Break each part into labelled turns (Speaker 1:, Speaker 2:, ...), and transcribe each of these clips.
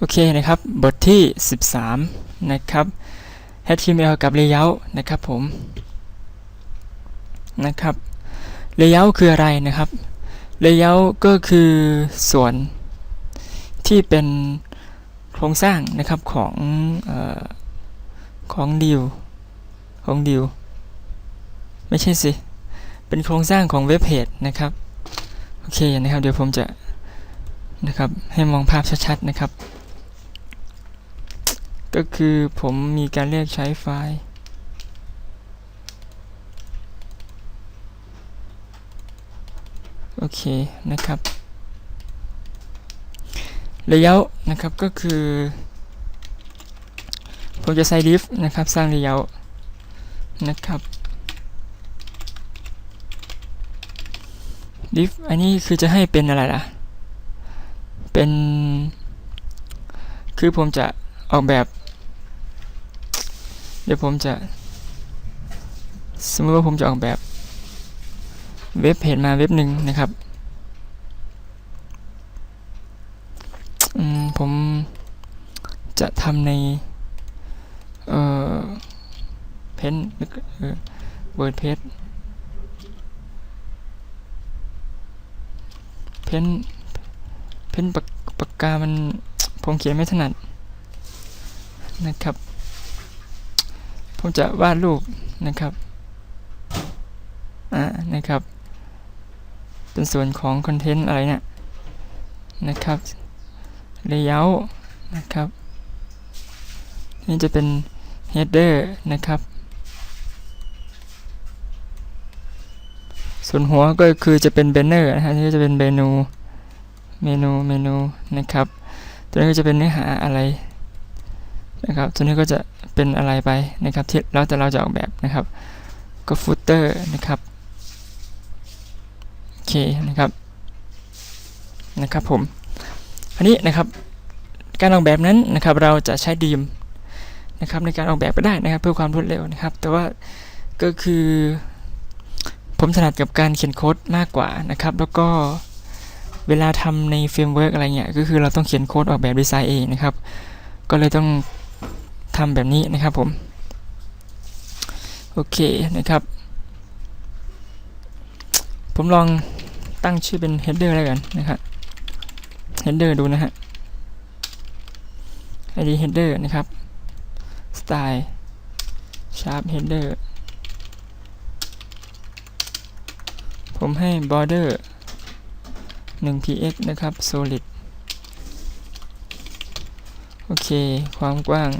Speaker 1: โอเคนะครับ บทที่ 13 นะครับ HTML กับ Layout นะครับผม นะครับ Layout คืออะไรนะครับ Layout ก็คือส่วนที่เป็นโครงสร้างนะครับของออของดิวของดิวไม่ใช่สิ เป็นโครงสร้างของเว็บเพจนะครับ โอเคนะครับ เดี๋ยวผมจะนะครับ ให้มองภาพชัดๆนะครับ ก็คือผมมีการเรียกใช้ไฟล์ โอเคนะครับ layout นะครับก็คือ ผมจะใส่ div นะครับสร้าง layout นะครับ div อันนี้คือจะให้เป็นอะไรล่ะ เป็น คือผมจะ ออกแบบ เดี๋ยวผมจะ สมมติว่าผมจะออกแบบ เว็บเพจมาเว็บหนึ่งนะครับผมจะทำใน เอ่อ เพนเออเวิร์ดเพจเพนเพนปากปากกามันผมเขียนไม่ถนัด นะครับ ผมจะวาดรูปนะครับ อ่า นะครับ เป็นส่วนของคอนเทนต์อะไรเนี่ยนะครับ layout นะครับ นี่จะเป็น header นะครับ ส่วนหัวก็คือจะเป็น banner นะฮะนี่จะเป็นเมนู เมนู เมนูนะครับ ตัวนี้ก็จะเป็นเนื้อหาอะไร นะครับตัวนี้ก็จะเป็นอะไรไปนะครับที่แล้วแต่เราจะออกแบบนะครับ ก็ footer นะครับโอเคนะครับนะครับผมอันนี้นะครับการออกแบบนั้นนะครับเราจะใช้ดีมนะครับในการออกแบบก็ได้นะครับ เพื่อความรวดเร็วนะครับ แต่ว่าก็คือผมถนัดกับการเขียนโค้ดมากกว่านะครับ แล้วก็เวลาทำในเฟรมเวิร์กอะไรเงี้ยก็คือเราต้องเขียนโค้ดออกแบบดีไซน์เองนะครับ ก็เลยต้อง ทำแบบนี้นะครับผม โอเคนะครับ ผมลองตั้งชื่อเป็น header แล้วกันนะครับ header ดูนะฮะ id header นะครับ style sharp header ผมให้ border 1 px นะครับ solid โอเค ความกว้าง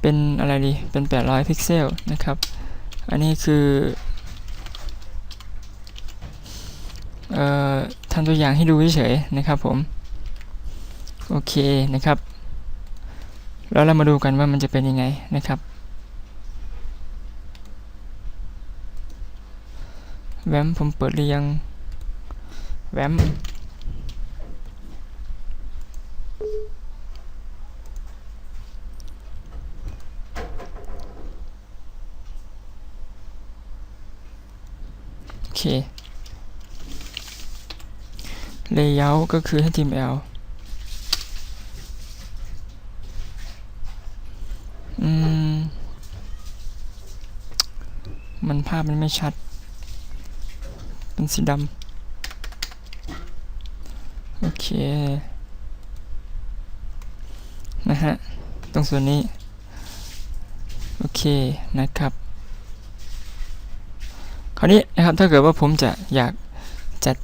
Speaker 1: เป็นอะไรดี เป็น 800 พิกเซลนะครับ อันนี้คือเอ่อทำตัวอย่างให้ดูเฉยๆนะครับผม โอเคนะครับ แล้วเรามาดูกันว่ามันจะเป็นยังไงนะครับ แวมผมเปิดหรือยังแวม เค layout ก็คือ html อืม มันภาพมันไม่ชัด เป็นสีดำ โอเค นะฮะ ตรงส่วนนี้ โอเคนะครับ คราวนี้นะครับถ้าเกิดว่าผมจะอยากจัด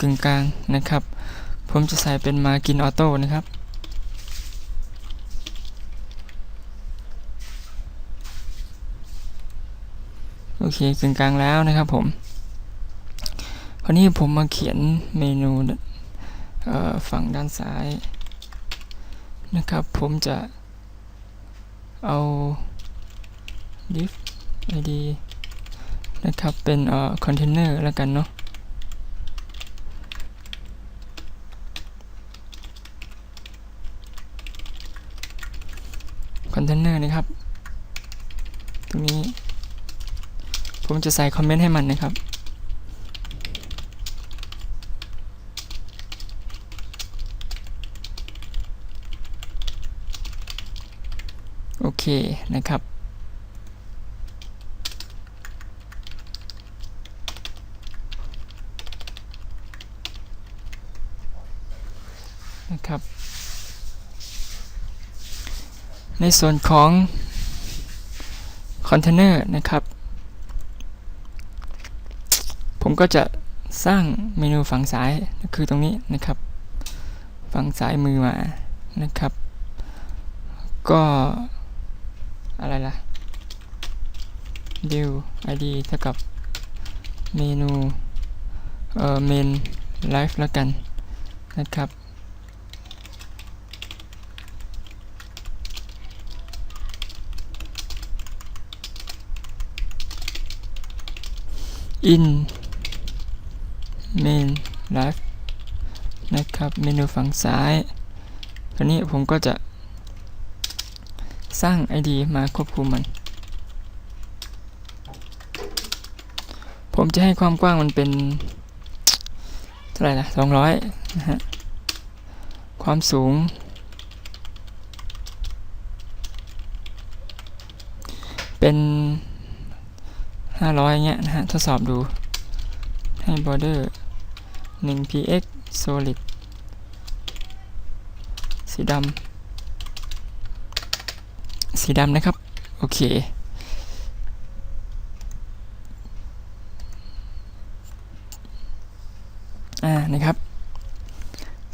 Speaker 1: กึ่งกลางนะครับ ผมจะใส่เป็นมากินออโต้นะครับโอเคกึ่งกลางแล้วนะครับผม คราวนี้ผมมาเขียนเมนูฝั่งด้านซ้ายนะครับ ผมจะเอา div id นะครับ เป็นเอ่อคอนเทนเนอร์แล้วกันเนาะคอนเทนเนอร์นะครับ ตรงนี้ ผมจะใส่คอมเมนต์ให้มันนะครับโอเคนะครับ ในส่วนของคอนเทนเนอร์นะครับ ผมก็จะสร้างเมนูฝั่งซ้ายคือตรงนี้นะครับ ฝั่งซ้ายมือมานะครับ ก็อะไรล่ะ deal id เท่ากับเมนูเอ่อ main live แล้วกันนะครับ in main live นะครับเมนูฝั่งซ้ายคราวนี้ผมก็จะสร้าง ID มาควบคุมมัน ผมจะให้ความกว้างมันเป็น เท่าไหร่ละ200 นะฮะ ความสูง เป็น 500เงี้ยนะฮะทดสอบดูให้ border 1 px solid สีดำสีดำนะครับ โอเค อ่า นะครับ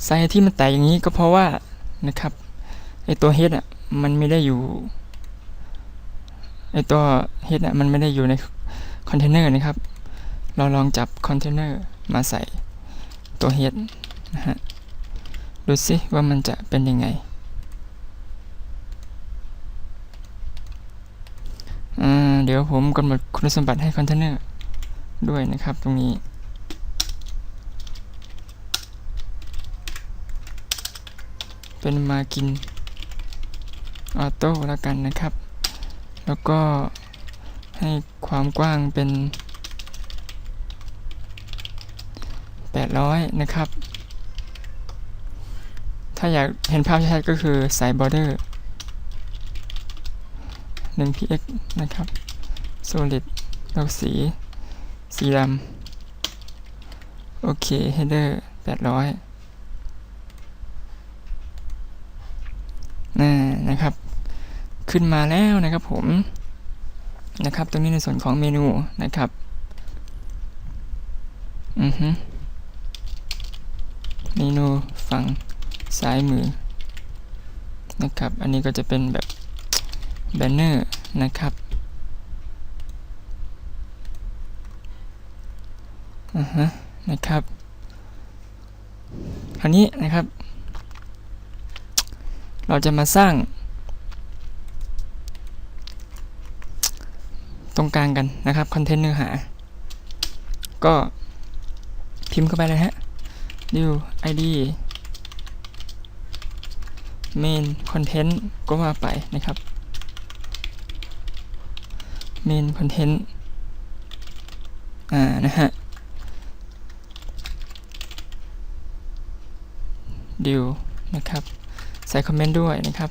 Speaker 1: สาเหตุที่มันแตกอย่างนี้ก็เพราะว่านะครับไอตัว head อะมันไม่ได้อยู่ไอตัว head อะมันไม่ได้อยู่ใน คอนเทนเนอร์นะครับ เราลองจับคอนเทนเนอร์มาใส่ตัว head นะฮะ ดูสิว่ามันจะเป็นยังไงเดี๋ยวผมกำหนดคุณสมบัติให้คอนเทนเนอร์ด้วยนะครับตรงนี้ เป็นมากินออโต้แล้วกันนะครับ แล้วก็ ให้ความกว้างเป็น 800 นะครับ ถ้าอยากเห็นภาพชัดก็คือใส่ border 1 px นะครับ solid เราสี สีดำ โอเค header 800น่นะครับ ขึ้นมาแล้วนะครับผม นะครับตรงนี้ในส่วนของเมนูนะครับอือฮึเมนูฝั่งซ้ายมือนะครับ อันนี้ก็จะเป็นแบบแบนเนอร์นะครับอ่าฮะนะครับคราวนี้นะครับ เราจะมาสร้าง ตรงกลางกันนะครับคอนเทนต์เนื้อหา ก็พิมพ์เข้าไปเลยฮะ new id main content ก็ว่าไปนะครับ main content อ่า นะฮะดิวนะครับ ใส่คอมเมนต์ด้วยนะครับ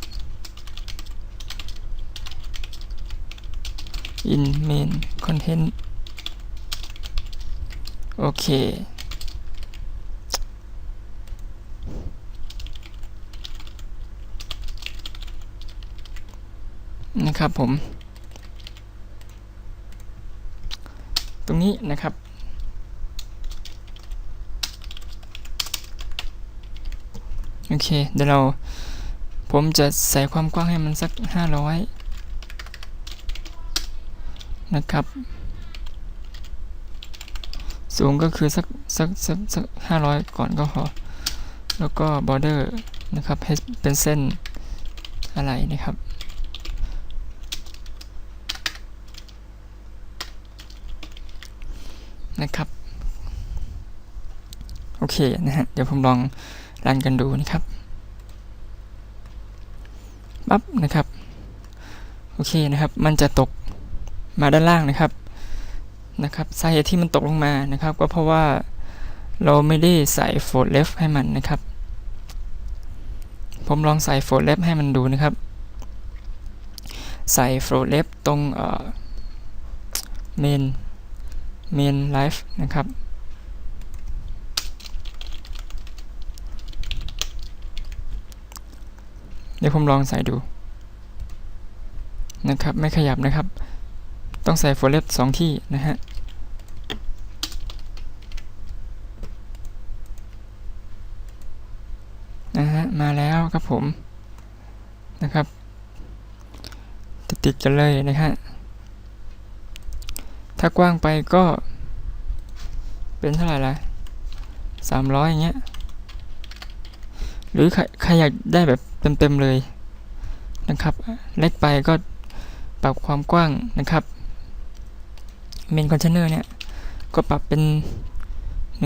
Speaker 1: in main content โอเค นะครับผม ตรงนี้นะครับโอเค เดี๋ยวเรา ผมจะใส่ความกว้างให้มันสัก 500 นะครับ สูงก็คือสักสักสักสักห้าร้อยก่อนก็พอ แล้วก็ border นะครับให้เป็นเส้นอะไรนะครับนะครับ โอเคนะฮะ เดี๋ยวผมลองรันกันดูนะครับปั๊บนะครับ โอเคนะครับ มันจะตก มาด้านล่างนะครับนะครับสาเหตุที่มันตกลงมานะครับ ก็เพราะว่าเราไม่ได้ใส่โฟลเลฟให้มันนะครับ ผมลองใส่โฟลเลฟให้มันดูนะครับ ใส่ flow left ตรงเอ่อ main main live นะครับเดี๋ยวผมลองใส่ดูนะครับ ไม่ขยับนะครับ ต้องใส่ flow left สองที่นะฮะนะฮะมาแล้วครับผมนะครับติดติดกันเลยนะฮะถ้ากว้างไปก็ เป็นเท่าไหร่ละสามร้อยอย่างเงี้ยหรือใครใครอยากได้แบบเต็มๆเลยนะครับ เล็กไปก็ปรับความกว้างนะครับ เมนคอนเทนเนอร์เนี่ย ก็ปรับเป็น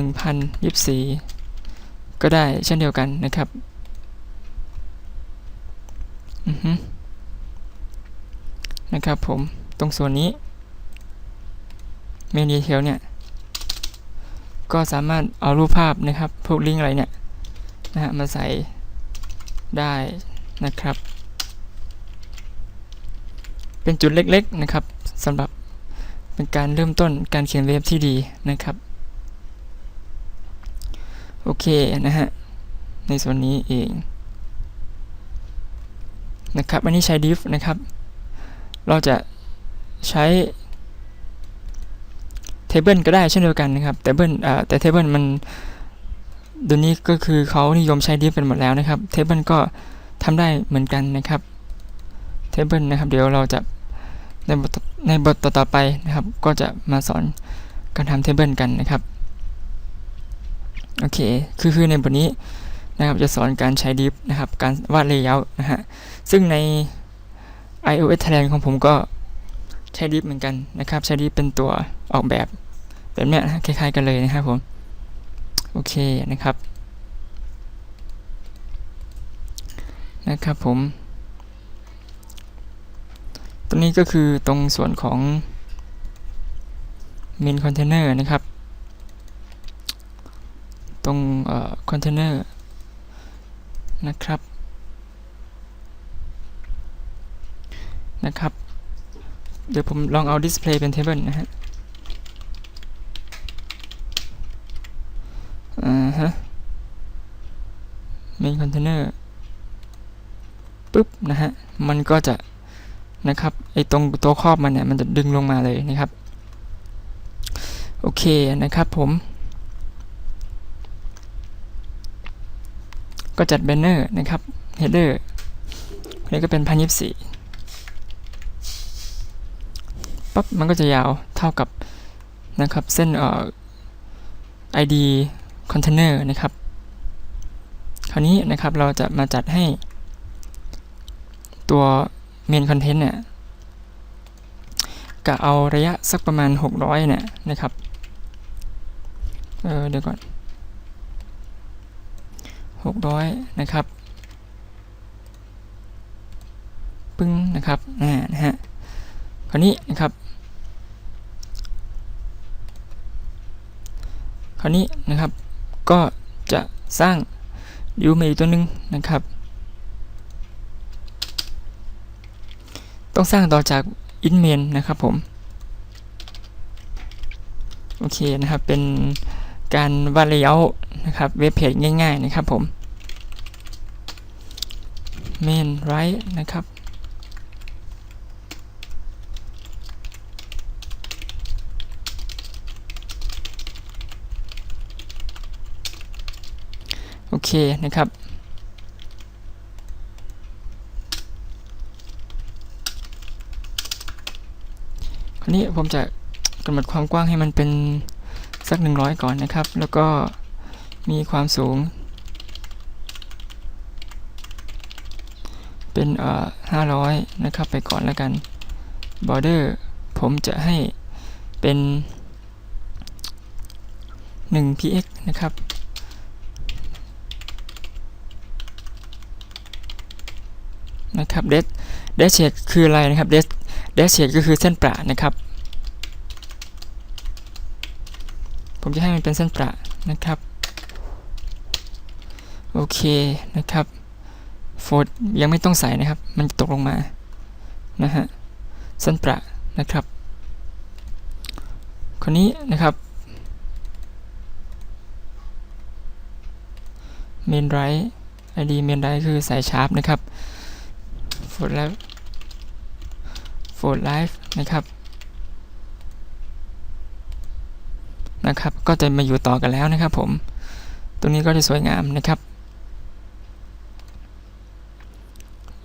Speaker 1: 1024 ก็ได้เช่นเดียวกันนะครับอือฮึนะครับผมตรงส่วนนี้เมนดีเทลเนี่ย ก็สามารถเอารูปภาพนะครับพวกลิงก์อะไรเนี่ยนะฮะมาใส่ได้นะครับ เป็นจุดเล็กๆนะครับสำหรับ เป็นการเริ่มต้นการเขียนเว็บที่ดีนะครับ โอเคนะฮะ ในส่วนนี้เองนะครับอันนี้ใช้ div นะครับ เราจะใช้ table ก็ได้เช่นเดียวกันนะครับแต่เบิลอ่าแต่ table มันเดี๋ยวนี้ก็คือเขานิยมใช้ div กันหมดแล้วนะครับ table ก็ทำได้เหมือนกันนะครับ table นะครับ เดี๋ยวเราจะในบท ในบทต่อๆไปนะครับ ก็จะมาสอนการทำ table กันนะครับ โอเค คือคือในบทนี้นะครับ จะสอนการใช้ div นะครับ การวาด layout นะฮะ ซึ่งใน iOS Thailand ของผมก็ใช้ div เหมือนกันนะครับ ใช้ div เป็นตัวออกแบบแบบเนี้ยคล้ายๆกันเลยนะครับผม โอเคนะครับ นะครับผม ตรงนี้ก็คือตรงส่วนของ main container นะครับ ตรงอ container นะครับ นะครับ เดี๋ยวผมลองเอา display เป็น table นะฮะอ่าฮะ main container ปุ๊บ นะฮะ มันก็จะ นะครับไอตรงตัวครอบมันเนี่ยมันจะดึงลงมาเลยนะครับโอเคนะครับผมก็จัดแบนเนอร์นะครับ header อันนี้ก็เป็นพันยิบสี่ปั๊บมันก็จะยาวเท่ากับนะครับเส้นเอ่อ id container นะครับ คราวนี้นะครับเราจะมาจัดให้ตัว main content เนี่ยกะเอาระยะสักประมาณ 600เนี่ยนะครับ เออเดี๋ยวก่อน 600 นะครับ ปึ้งนะครับอ่านะฮะคราวนี้นะครับคราวนี้นะครับก็จะสร้างยูเมอีกตัวหนึ่งนะครับ ต้องสร้างต่อจาก in main นะครับผม โอเคนะครับ เป็นการวาด layout นะครับเว็บเพจง่าย ๆ นะครับผม main right นะครับโอเคนะครับ คราวนี้ผมจะกำหนดความกว้างให้มันเป็นสัก 100 ก่อนนะครับ แล้วก็มีความสูง เป็นเอ่อ500 นะครับไปก่อนแล้วกัน border ผมจะให้เป็น 1 px นะครับนะครับ dash dash shade คืออะไรนะครับ dash dash shade ก็คือเส้นประนะครับ ผมจะให้มันเป็นเส้นประนะครับ โอเคนะครับ โฟดยังไม่ต้องใส่นะครับ มันจะตกลงมา นะฮะ เส้นประนะครับ คนนี้นะครับ เมนไรไอดีเมนไรคือสายชาร์ปนะครับ โฟลไลฟ์ โฟลไลฟ์นะครับนะครับ ก็จะมาอยู่ต่อกันแล้วนะครับผม ตรงนี้ก็จะสวยงามนะครับ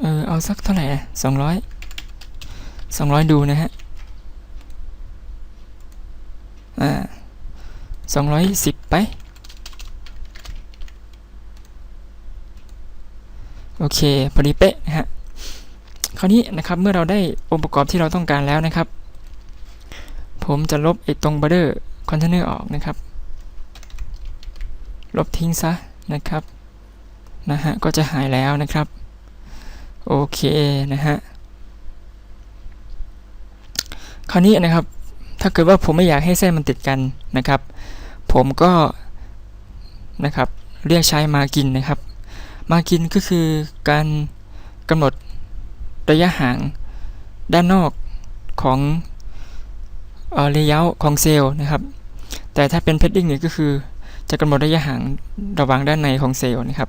Speaker 1: เออเอาสักเท่าไหร่สองร้อยสองร้อยดูนะฮะอ่าสองร้อยสิบไป โอเค พอดีเป๊ะนะฮะ คราวนี้นะครับเมื่อเราได้องค์ประกอบที่เราต้องการแล้วนะครับ ผมจะลบไอ้ตรง border container ออกนะครับ ลบทิ้งซะนะครับนะฮะก็จะหายแล้วนะครับโอเคนะฮะคราวนี้นะครับถ้าเกิดว่าผมไม่อยากให้เส้นมันติดกันนะครับ ผมก็นะครับเรียกใช้มากินนะครับ มากินก็คือการกำหนด ระยะห่างด้านนอกของเอ่อ layout ของเซลล์นะครับ แต่ถ้าเป็น padding เนี่ยก็คือจะกำหนดระยะห่างระหว่างด้านในของเซลล์นะครับ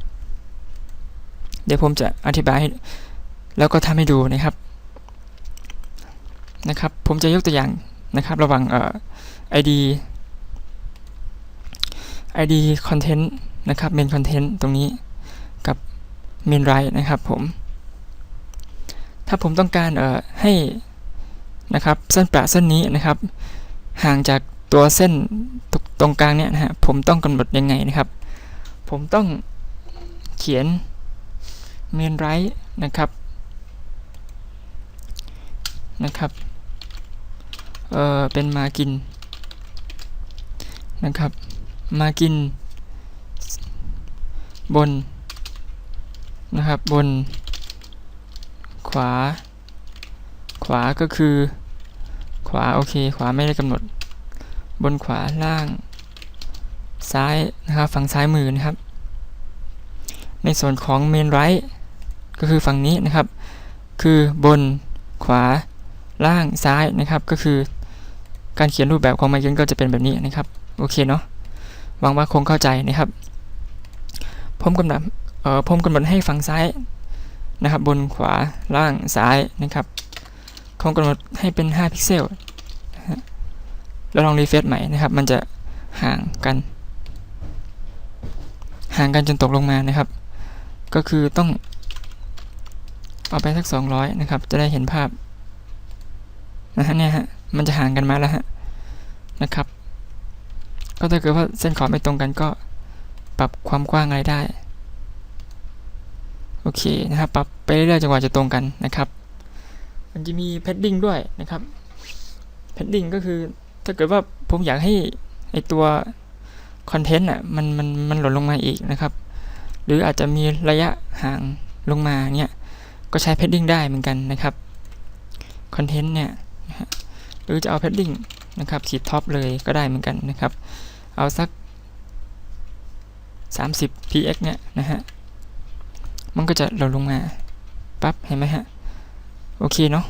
Speaker 1: เดี๋ยวผมจะอธิบายให้แล้วก็ทำให้ดูนะครับ นะครับ ผมจะยกตัวอย่างนะครับระหว่างเอ่อ id id content นะครับ main content ตรงนี้กับ main right นะครับผม ถ้าผมต้องการเอ่อให้นะครับเส้นประเส้นนี้นะครับ ห่างจากตัวเส้นตรงตรงกลางเนี่ยนะฮะผมต้องกำหนดยังไงนะครับ ผมต้องเขียน main right นะครับนะครับเอ่อเป็นมากินนะครับ มากิน บนนะครับบน ขวา ขวาก็คือ ขวาโอเค ขวาไม่ได้กำหนด บนขวาล่าง ซ้ายนะครับฝั่งซ้ายมือนะครับ ในส่วนของ main right ก็คือฝั่งนี้นะครับ คือบนขวาล่างซ้ายนะครับ ก็คือการเขียนรูปแบบของ m y เ n ก็จะเป็นแบบนี้นะครับโอเคเนาะหวังว่าคงเข้าใจนะครับผมกำหนดเอ่อผมกำหนดให้ฝั่งซ้าย นะครับ บนขวาล่างซ้ายนะครับผมกำหนดให้เป็น 5 พิกเซลแล้วลองรีเฟรชใหม่นะครับ มันจะห่างกัน ห่างกันจนตกลงมานะครับ ก็คือต้องเอาไปสัก 200 นะครับ จะได้เห็นภาพนะฮะเนี่ยฮะมันจะห่างกันมาแล้วฮะนะครับ ก็ถ้าเกิดว่าเส้นขอบไม่ตรงกันก็ปรับความกว้างอะไรได้ โอเคนะครับปรับไปเรื่อยๆจนกว่าจะตรงกันนะครับ มันจะมี padding ด้วยนะครับ padding ก็คือถ้าเกิดว่าผมอยากให้ไอตัวคอนเทนต์อะมันมันมันหล่นลงมาอีกนะครับ หรืออาจจะมีระยะห่างลงมาเนี่ยก็ใช้ padding ได้เหมือนกันนะครับคอนเทนต์เนี่ยหรือจะเอา padding นะครับขีดท็อปเลยก็ได้เหมือนกันนะครับ เอาสัก 30 px เนี่ยนะฮะ มันก็จะหล่นลงมาปั๊บเห็นไหมฮะ โอเคเนาะ